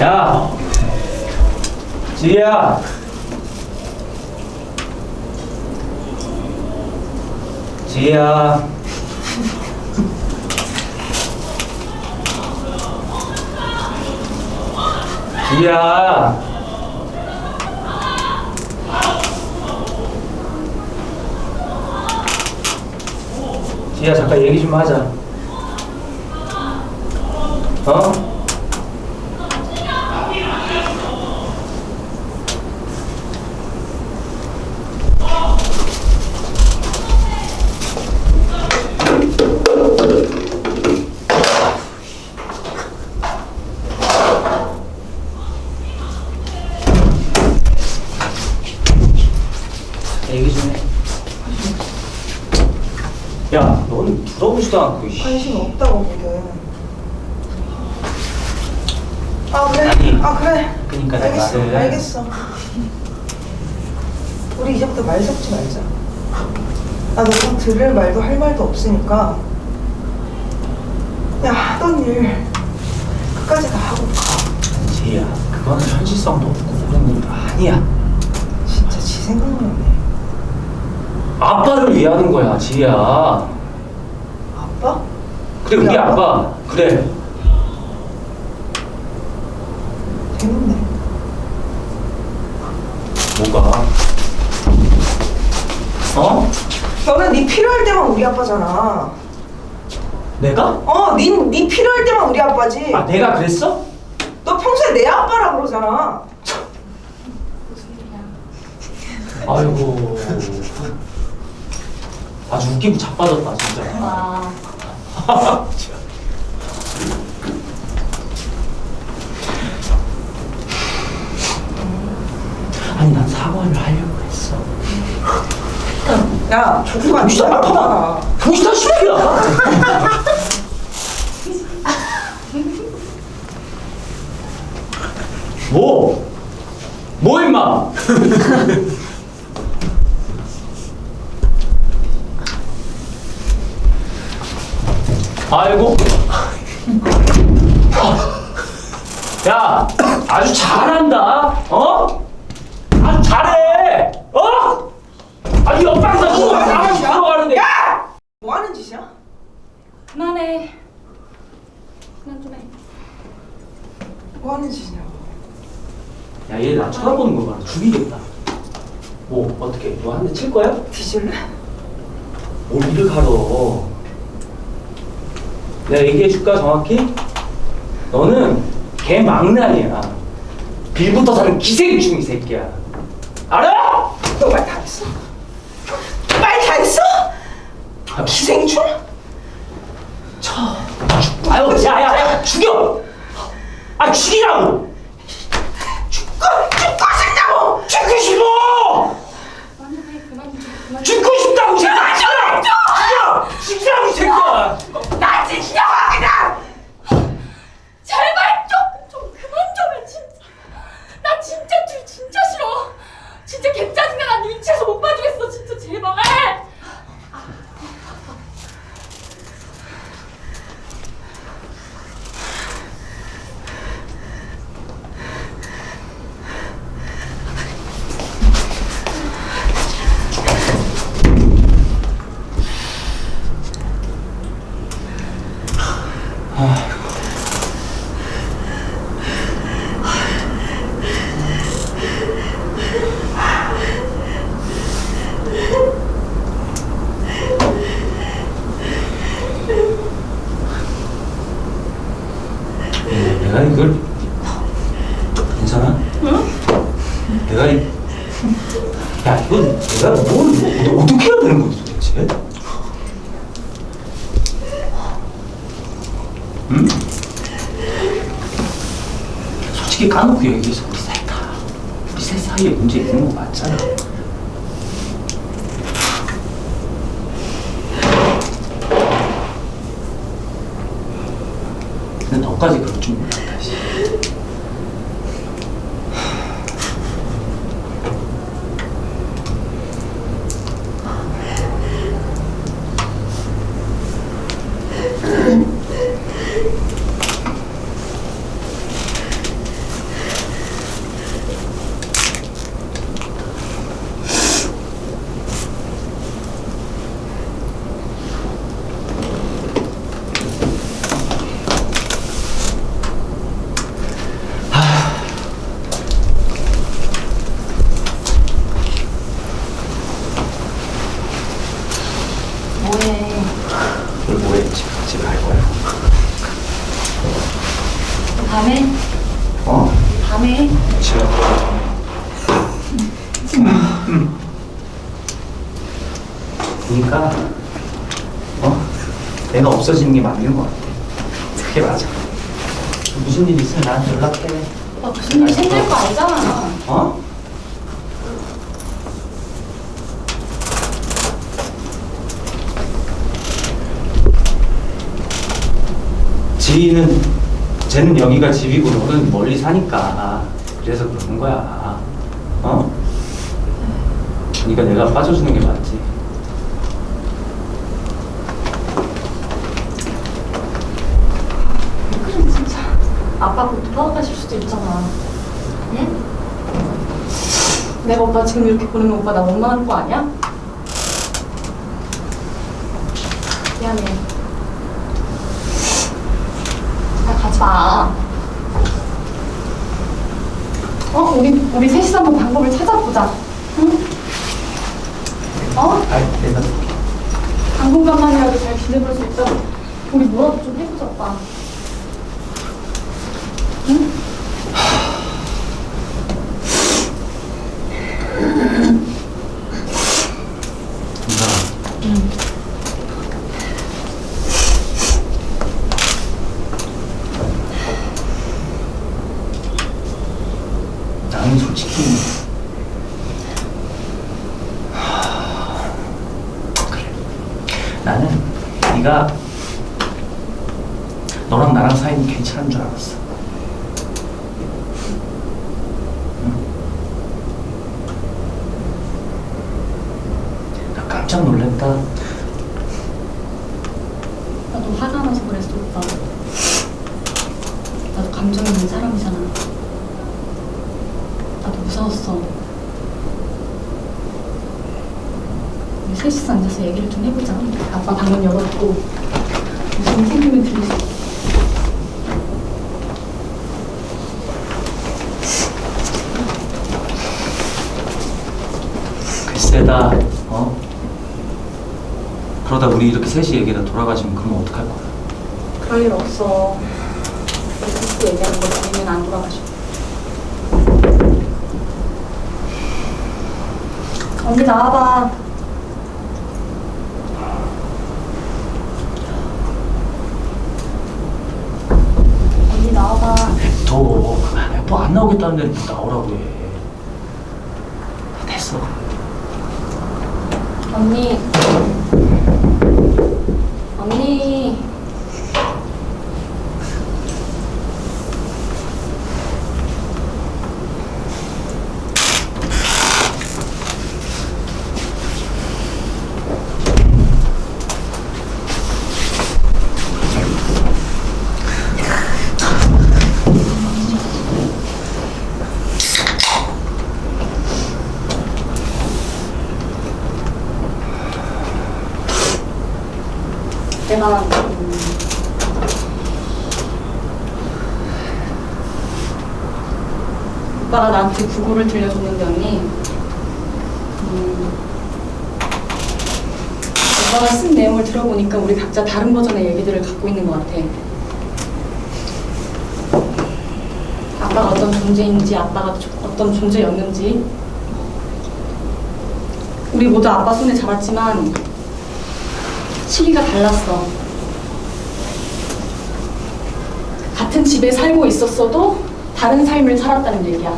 야, 지희야. 지희야. 지희야. 지희야 잠깐 얘기 좀 하자. 어? 얘기 좀 해. 야, 넌 들어보지도 않고, 씨. 관심 없다고 보게. 아 그래? 아니, 아 그래. 그러니까 내가 알겠어. 말을- 알겠어. 우리 이제부터 말 섞지 말자. 나너 좀 들을 말도 할 말도 없으니까. 야 하던 일 끝까지 다 하고 가. 지희야, 그거는 현실성도 없고 그런 일도 아니야. 진짜 지 생각나네. 아빠를 위하는 거야, 지희야. 아빠? 그래, 우리 우리 아빠? 아빠. 그래. 재밌네. 뭐가? 어? 너는 네 필요할 때만 우리 아빠잖아. 내가? 어, 네, 네 필요할 때만 우리 아빠지. 아, 내가 그랬어? 너 평소에 내 아빠라 그러잖아. 아이고. 아주 웃기고 자빠졌다, 진짜. 와. 아니, 난 사과를 하려고 했어. 야, 조수가 정신 진짜. 나가. 정신 시작이야. 뭐? 뭐 임마? 아이고. 야, 아주 잘한다. 어? 아주 잘해. 어? 아니 옆방에서 누가 나랑 들어가는데. 야! 뭐 하는 짓이야? 그만해. 그만 좀 해. 뭐 하는 짓이냐고. 야, 얘 나 쳐다보는 거 봐. 죽이겠다. 뭐, 어떻게, 뭐 한 대 칠 거야? 뒤질래? 뭘 일을 가러. 내가 얘기해 줄까, 정확히? 너는 개 망나니야. 빌부터 사는 기생충, 이 새끼야. 알아? 너 말 다 했어? 말 다 했어? 아, 기생충? 쳐. 아유, 야, 야, 야, 죽여! 아, 죽이라고 죽고 싶다고! 죽고 싶어! 그만해. 그만 좀. 그만 좀. 죽고 싶다고, 새끼야! 죽여! 죽여! 죽이라고, 이 새끼야! 나 진짜 확이다! 제발 좀, 좀 그만 좀 해, 진짜. 나 진짜 둘 진짜 싫어. 진짜 개 짜증나. 나 눈치에서 못 봐주겠어, 진짜 제발. 예, 내가 이걸 괜찮아? 응? 내가 이 야, 이건 내가 뭘 어- 어떻게 해야 되는 거지 도대체? 응? 솔직히 까놓고 얘기해서 우리 셋 다, 우리 셋 사이에 문제 있는 거 맞잖아. 근데 너까지 그럴 줄 몰랐다. 씨. 밤에 어? 밤에 지금. 그러니까 어? 내가 없어지는 게 맞는 것 같아. 그게 맞아. 무슨 일 있으면 나한테 연락해. 오빠 무슨 일 생길 거 알잖아. 어? 지는 쟤는 여기가 집이고 너는 멀리 사니까 그래서 그러는 거야. 어? 그러니까 내가 빠져주는 게 맞지. 그럼 진짜 돌아가실 수도 있잖아. 응? 내가 오빠 지금 이렇게 보내면 오빠 나 원망하는 거 아니야? 미안해. 나 가지 마. 어? 우리 우리 셋이서 한번 방법을 찾아보자. 응? 어? 아, 내가 당분간만이라도 잘 지내볼 수 있도록 우리 뭐라도 좀 해보자, 오빠. 응? 누나. 나는 솔직히 하, 그래. 나는 네가 너랑 나랑 사이는 괜찮은 줄 알았어. 깜짝 놀랐다. 나도 화가 나서 그랬어, 오빠. 나도 감정 있는 사람이잖아. 나도 무서웠어. 우리 셋이서 앉아서 얘기를 좀 해보자. 아빠 방문 열어놓고 무슨 일 생기면 들릴 수 있어. 글쎄다, 어? 그러다 우리 이렇게 셋이 얘기가 돌아가시면 그러면 어떡할 거야? 그럴 일 없어. 셋이 얘기하는 거 들리면 안 돌아가셔. 언니 나와봐. 언니 나와봐. 또, 또 안 나오겠다는데 뭐 나오라고 해. 됐어. 언니. 언니. 내가 음, 오빠가 나한테 구구를 들려줬는데 언니. 음, 오빠가 쓴 내용을 들어보니까 우리 각자 다른 버전의 얘기들을 갖고 있는 것 같아. 아빠가 어떤 존재인지 아빠가 조- 어떤 존재였는지. 우리 모두 아빠 손에 자랐지만 시기가 달랐어. 같은 집에 살고 있었어도 다른 삶을 살았다는 얘기야.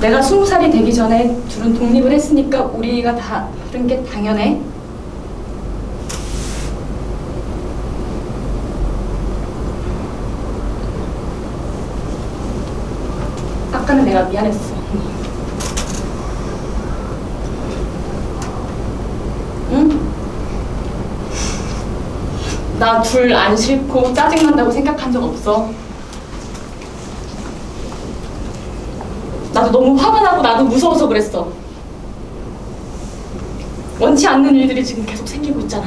내가 스무 살이 되기 전에 둘은 독립을 했으니까 우리가 다 다른 게 당연해. 아까는 내가 미안했어. 응? 나 둘 안 싫고 짜증난다고 생각한 적 없어. 나도 너무 화가 나고 나도 무서워서 그랬어. 원치 않는 일들이 지금 계속 생기고 있잖아.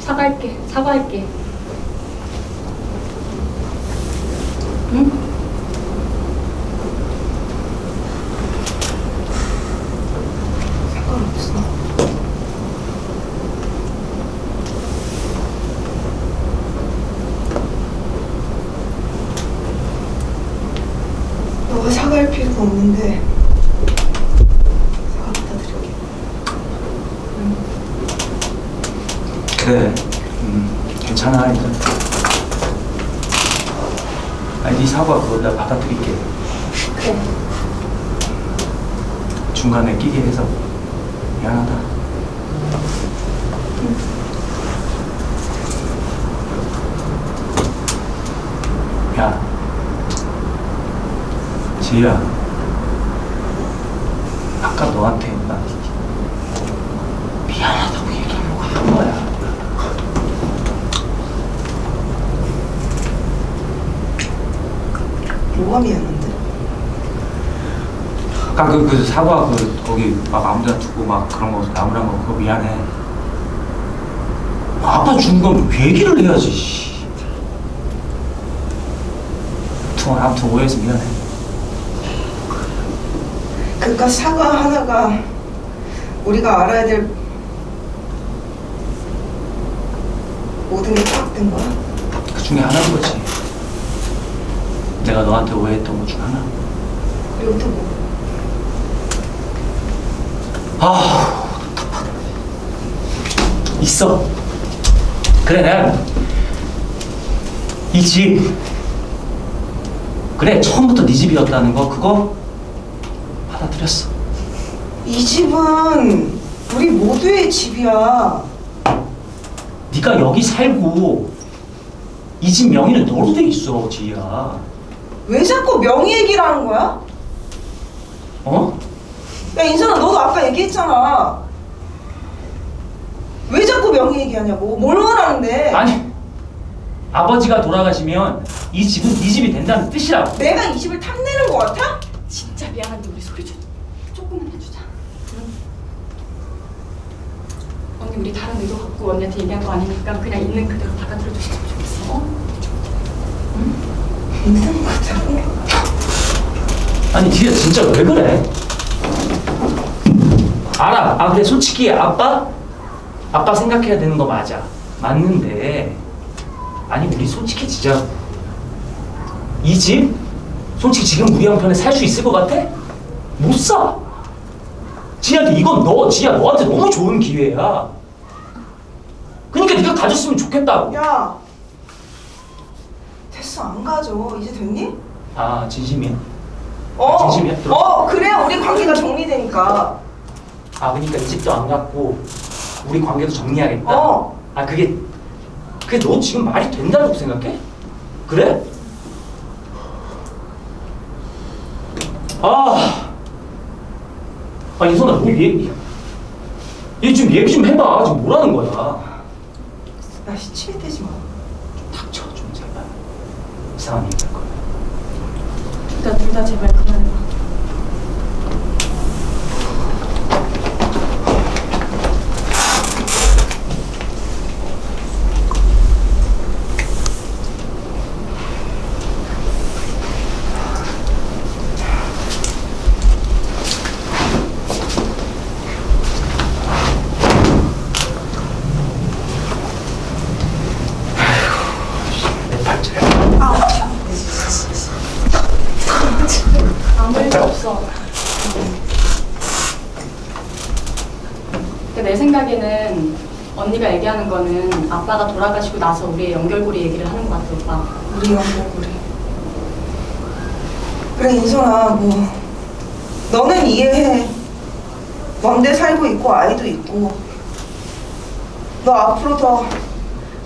사과할게, 사과할게. 응? 상관없어. 없는데 사과 받아드릴게. 그래. 음, 괜찮아, 이제. 아니, 네 사과 그거 내가 받아들일게. 그래. 중간에 끼게 해서 미안하다. 야, 지희야. 아까 너한테 나 미안하다고 얘기하려고 한 거야. 뭐가 미안한데? 아까 그, 그 사과 그 거기 막 아무데나 두고 막 그런 거 나무란 거 그거 미안해. 아빠 준건 얘기를 해야지. 씨. 아무튼 아무튼 오해해서 미안해. 그깟 사과 하나가 우리가 알아야 될 모든 게 파악된 거야? 그 중에 하나인 거지. 내가 너한테 오해했던 것 중 하나. 그리고 또 뭐? 아. 있어. 그래, 내가 이 집. 그래, 처음부터 네 집이었다는 거 그거 받아들였어. 이 집은 우리 모두의 집이야. 네가 여기 살고 이 집 명의는 너로 돼 있어, 지희야. 왜 자꾸 명의 얘기를 하는 거야? 어? 야 인선아 너도 아까 얘기했잖아. 왜 자꾸 명의 얘기하냐고? 뭘 원하는데? 아니, 아버지가 돌아가시면 이 집은 네 집이 된다는 뜻이라고. 내가 이 집을 탐내는 거 같아? 진짜 미안한데 우리 소리 좀 조금만 해주자. 응? 언니 우리 다른 의도 갖고 언니한테 얘기한 거 아니니까 그냥 있는 그대로 받아들여 주시면 좋겠어. 어? 있는 거잖아. 아니 디야 진짜 왜 그래? 알아. 아 근데 솔직히 아빠 아빠 생각해야 되는 거 맞아. 맞는데 아니 우리 솔직히 진짜 이집 솔직히 지금 우리 한편에 살 수 있을 것 같아? 못 사. 지한테 이건 너 지야 너한테 너무 좋은 기회야. 그러니까 네가 가졌으면 좋겠다고. 야 됐어 안 가져. 이제 됐니? 아 진심이야? 어. 진심이야? 들어. 어 그래 우리 관계가 정리되니까. 아 그러니까 이 집도 안 갖고 우리 관계도 정리하겠다. 어. 아 그게 그게 너 지금 말이 된다고 생각해? 그래? 아, 아 이선아 뭐 얘기? 얘좀 얘기 좀 해봐. 지금 뭐라는 거야? 나 시치대지 마. 닥쳐 좀 제발. 이상한 얘기 할 거야. 둘 다 둘 다 제발 그만해봐. 내 팔자야. 아무 일도 없어. 근데 내 생각에는 언니가 얘기하는 거는 아빠가 돌아가시고 나서 우리의 연결고리 얘기를 하는 것 같아 오빠. 우리 연결고리. 그래 인선아 뭐 너는 이해해. 먼데 살고 있고 아이도 있고 너 앞으로 더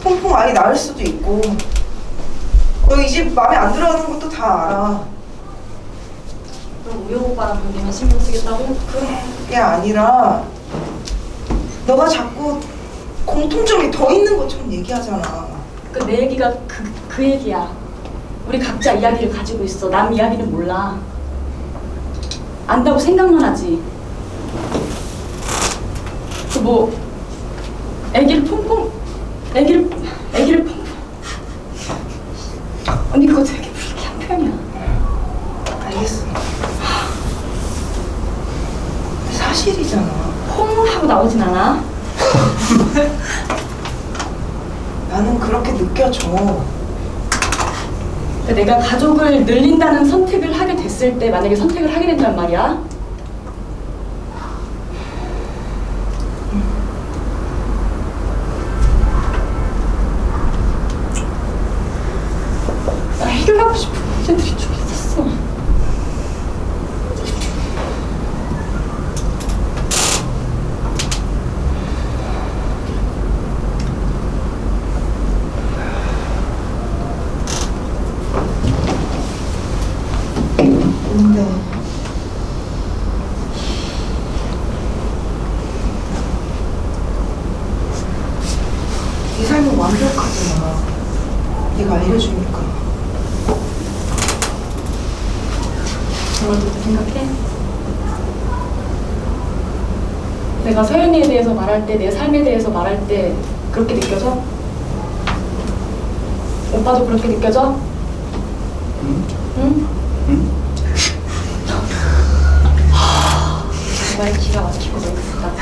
퐁퐁 아이 낳을 수도 있고 너 이 집 마음에 안 들어 하는 것도 다 알아. 그럼 우혁 오빠랑 관계만 신경 쓰겠다고? 그게 아니라 너가 자꾸 공통점이 더 있는 것처럼 얘기하잖아. 그 내 얘기가 그, 그 얘기야. 우리 각자 이야기를 가지고 있어. 남 이야기는 몰라. 안다고 생각만 하지. 그 뭐, 애기를 퐁퐁, 애기를, 애기를 퐁퐁. 언니 그거 되게 불쾌한 표현이야. 알겠어. 사실이잖아. 퐁 하고 나오진 않아. 나는 그렇게 느껴져. 그러니까 내가 가족을 늘린다는 선택을 하게 됐어. 있을 때 만약에 선택을 하게 된단 말이야. 나 해결하고 싶은 문제들이 좀 있었어. 근데 이 삶은 완벽하잖아. 네가 알려주니까. 정말 그렇게 생각해? 내가 서연이에 대해서 말할 때, 내 삶에 대해서 말할 때 그렇게 느껴져? 오빠도 그렇게 느껴져? 응? 응? 응? 정말 기가 막히고 맹세다.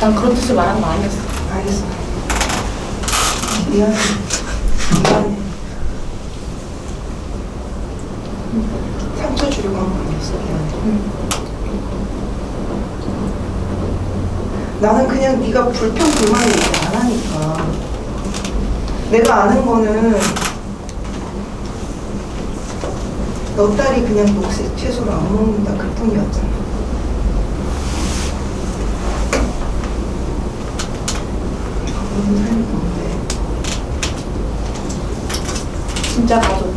난 그런 뜻을 말한 거 아니었어. 알겠어. 미안해. 미안해. 상처 주려고 한 거 아니었어. 미안해. 나는 그냥 네가 불평 불만을 얘기 안 하니까. 내가 아는 거는 너 딸이 그냥 녹색 채소를 안 먹는다 그 뿐이었잖아. 그런 삶이 뭔데? 진짜 가족.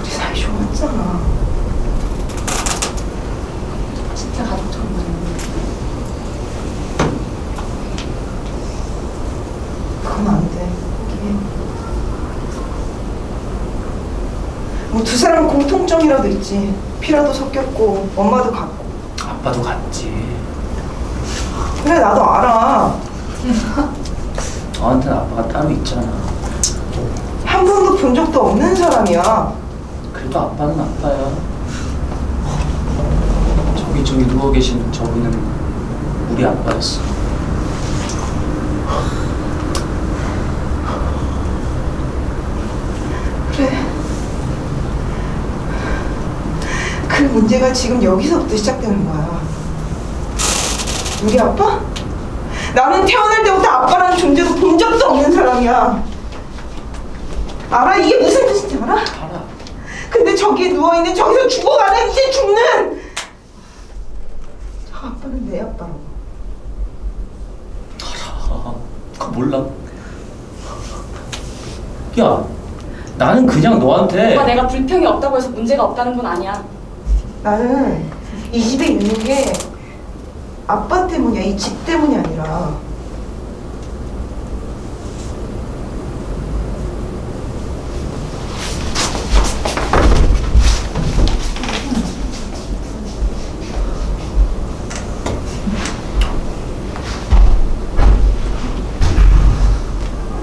우리 사이 좋았잖아. 진짜 가족처럼 말해. 그건 안 돼. 포기해. 뭐두 사람 있지. 피라도 섞였고 엄마도 같고. 아빠도 같지. 그래 나도 알아. 너한테는 아빠가 따로 있잖아. 한 번도 본 적도 없는 사람이야. 그래도 아빠는 아빠야. 저기 저기 누워 계신 저분은 우리 아빠였어. 그래. 그 문제가 지금 여기서부터 시작되는 거야. 우리 아빠? 나는 태어날 때부터 아빠라는 존재도 본 적도 없는 사람이야. 알아? 이게 무슨 뜻인지 알아? 알아. 근데 저기 누워있는 저기서 죽어가는 이제 죽는 저 아빠는 내 아빠라고. 알아. 그거 몰라. 야, 나는 그냥 너한테 오빠 내가 불평이 없다고 해서 문제가 없다는 건 아니야. 나는 이 집에 있는 게 아빠 때문이야. 이 집 때문이 아니라